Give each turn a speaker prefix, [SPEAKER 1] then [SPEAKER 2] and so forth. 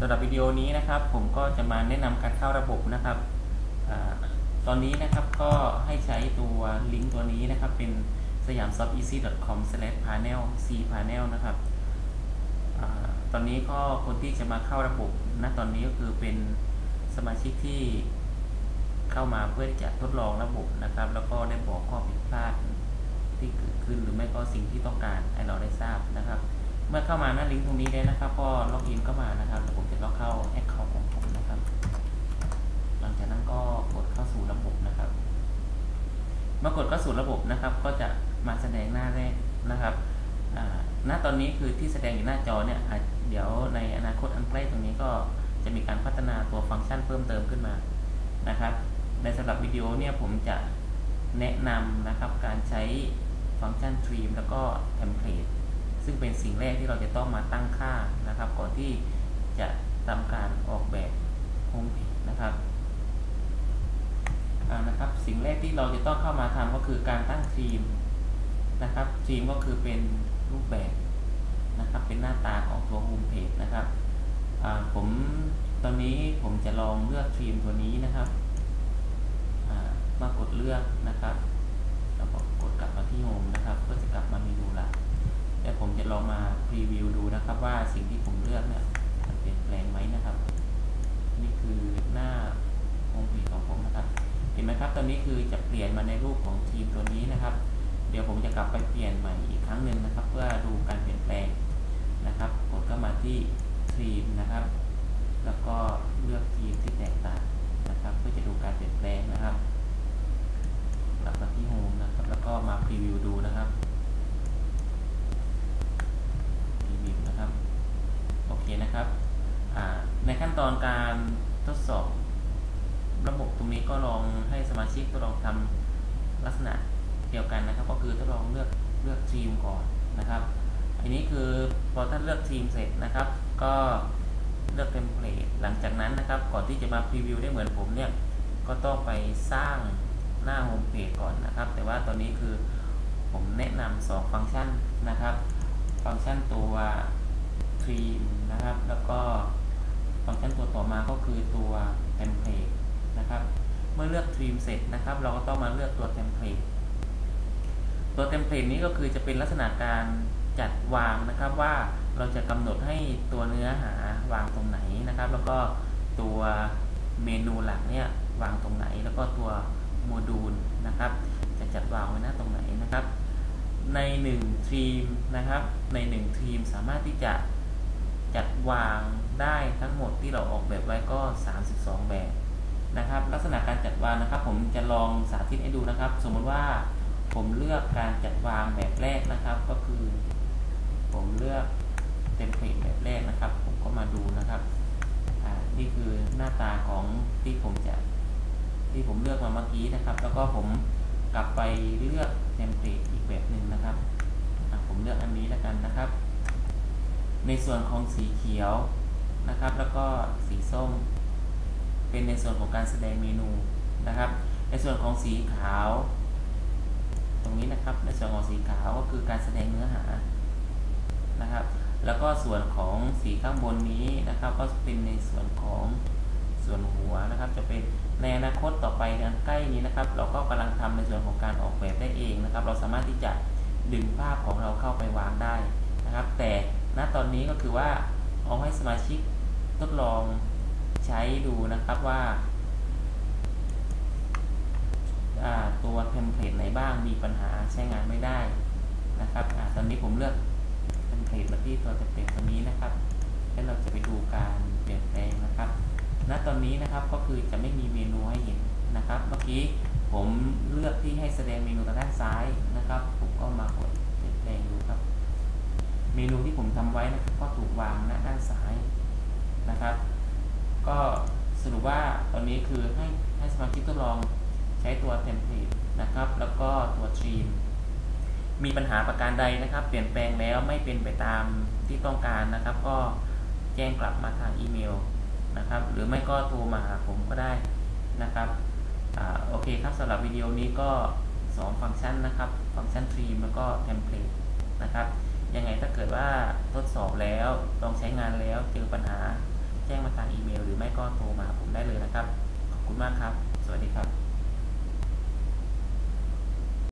[SPEAKER 1] สำหรับวิดีโอนี้นะครับผมก็จะมาแนะนำการเข้าระบบนะครับอตอนนี้นะครับก็ให้ใช้ตัวลิงก์ตัวนี้นะครับ เป็นสยาม s o f t e a s y c o m panel c panel นะครับอตอนนี้ก็คนที่จะมาเข้าระบบณตอนนี้ก็คือเป็นสมาชิกที่เข้ามาเพื่อที่จะทดลองระบบนะครับ แล้วก็ได้บอกข้อผิดพลาดที่เกิดขึ้นหรือไม่ก็สิ่งที่ต้องการให้เราได้ทราบ เมื่อเข้ามาหน้าลิงก์ตรงนี้ได้นะครับ ก็ล็อกอินเข้ามานะครับแล้วผมจะล็อกเข้าแอคเคาท์ของผมนะครับ หลังจากนั้นก็กดเข้าสู่ระบบนะครับ เมื่อกดเข้าสู่ระบบนะครับ ก็จะมาแสดงหน้าแรกนะครับอ่าณตอนนี้คือที่แสดงอยู่หน้าจอเนี่ยเดี๋ยวในอนาคตอันใกล้ตรงนี้ก็จะมีการพัฒนาตัวฟังก์ชันเพิ่มเติมขึ้นมานะครับ ในสำหรับวิดีโอเนี่ยผมจะแนะนำนะครับการใช้ฟังก์ชัน Stream แล้วก็ ซึ่งเป็นสิ่งแรกที่เราจะต้องมาตั้งค่านะครับ ก่อนที่จะทำการออกแบบโฮมเพจนะครับนะครับสิ่งแรกที่เราจะต้องเข้ามาทำก็คือการตั้งทีมนะครับทีมก็คือเป็นรูปแบบนะครับเป็นหน้าตาของตัวโฮมเพจนะครับผมตอนนี้ผมจะลองเลือกทีมตัวนี้นะครับมากดเลือกนะครับแล้วก็กดกลับมาที่โฮมนะครับเพื่อจะ ลองมาพรีวิวดูนะครับ ว่าสิ่งที่ผมเลือกเนี่ยมันเปลี่ยนแปลงไหมนะครับ นี่คือหน้าโฮมเพจของผมนะครับ เห็นไหมครับ ตอนนี้คือจะเปลี่ยนมาในรูปของทีมตัวนี้นะครับ เดี๋ยวผมจะกลับไปเปลี่ยนใหม่อีกครั้งหนึ่งนะครับ เพื่อดูการเปลี่ยนแปลงนะครับ กดเข้ามาที่ทีมนะครับ แล้วก็เลือกทีมที่แตกต่างนะครับ เพื่อจะดูการเปลี่ยนแปลงนะครับกลับมาที่โฮมนะครับ แล้วก็มาพรีวิวดูนะครับพรีวิวนะครับ โอเคนะครับ ในขั้น ตอนการทดสอบระบบตรงนี้ก็ลองให้สมาชิกทดลองทำลักษณะเดียวกันนะครับ ก็คือทดลองเลือกเลือกทีมก่อนนะครับ อันนี้คือพอท่านเลือกทีมเสร็จนะครับ ก็เลือกเทมเพลตหลังจากนั้นนะครับ ก่อนที่จะมาพรีวิวได้เหมือนผมเนี่ยก็ต้องไปสร้างหน้าโฮมเพจก่อนนะครับ แต่ว่าตอนนี้คือผมแนะนำ2ฟังก์ชันนะครับ ฟังก์ชันตัวทีมนะครับ แล้วก็ ฟังก์ชันตัวต่อมาก็คือตัวเทมเพลตนะครับ เมื่อเลือกทีมเสร็จนะครับ เราก็ต้องมาเลือกตัวเทมเพลตตัวเทมเพลตนี้ก็คือจะเป็นลักษณะการจัดวางนะครับว่าเราจะกำหนดให้ตัวเนื้อหาวางตรงไหนนะครับ แล้วก็ตัวเมนูหลักเนี่ยวางตรงไหน แล้วก็ตัวโมดูลนะครับ จะจัดวางไว้หน้าตรงไหนนะครับ ใน1ทีมนะครับ ใน1ทีมสามารถที่จะ จัดวางได้ทั้งหมดที่เราออกแบบไว้ก็ 32 แบบนะครับ ลักษณะการจัดวางนะครับ ผมจะลองสาธิตให้ดูนะครับ สมมติว่าผมเลือกการจัดวางแบบแรกนะครับ ก็คือ ผมเลือกเต็มเพลทแบบแรกนะครับ ผมก็มาดูนะครับนี่คือหน้าตาของที่ผมจะที่ผมเลือกมาเมื่อกี้นะครับ แล้วก็ผมกลับไปเลือกเทมเพลตอีกแบบหนึ่งนะครับผมเลือกอันนี้แล้วกันนะครับ ในส่วนของสีเขียวนะครับ แล้วก็สีส้ม เป็นในส่วนของการแสดงเมนูนะครับ ในส่วนของสีขาว ตรงนี้นะครับ ในส่วนของสีขาวก็คือการแสดงเนื้อหานะครับ แล้วก็ส่วนของสีข้างบนนี้นะครับ ก็เป็นในส่วนของส่วนหัวนะครับ จะเป็นในอนาคตต่อไปอันใกล้นี้นะครับ เราก็กำลังทำในส่วนของการออกแบบได้เองนะครับ เราสามารถที่จะดึงภาพของเราเข้าไปวางได้นะครับ แต่ ณตอนนี้ก็คือว่าเอาให้สมาชิกทดลองใช้ดูนะครับว่าตัวเทมเพลตไหนบ้างมีปัญหาใช้งานไม่ได้นะครับอตอนนี้ผมเลือกเทมเพลตมาที่ตัวเทมเพลตตัวนี้นะครับ แล้วเราจะไปดูการเปลี่ยนแปลงนะครับณตอนนี้นะครับก็คือจะไม่มีเมนูให้เห็นนะครับ เมื่อกี้ผมเลือกที่ให้แสดงเมนูทางด้านซ้ายนะครับ ผมก็มากดเปลี่ยนแปลงดูครับ เมนูที่ผมทำไว้นะครับก็ถูกวางณด้านซ้ายนะครับ ก็สรุปว่าตอนนี้คือให้ให้สมาชิกทดลองใช้ตัวเทมเพลตนะครับ แล้วก็ตัวทรีมมีปัญหาประการใดนะครับ เปลี่ยนแปลงแล้วไม่เป็นไปตามที่ต้องการนะครับ ก็แจ้งกลับมาทางอีเมลนะครับ หรือไม่ก็โทรมาหาผมก็ได้นะครับอโอเคครับสำหรับวิดีโอนี้ก็ 2 ฟังก์ชันนะครับ ฟังก์ชันทรีมแล้วก็เทมเพลตนะครับ ยังไงถ้าเกิดว่าทดสอบแล้วลองใช้งานแล้วเจอปัญหาแจ้งมาทางอีเมล หรือไม่ก็โทรมาผมได้เลยนะครับ ขอบคุณมากครับ สวัสดีครับ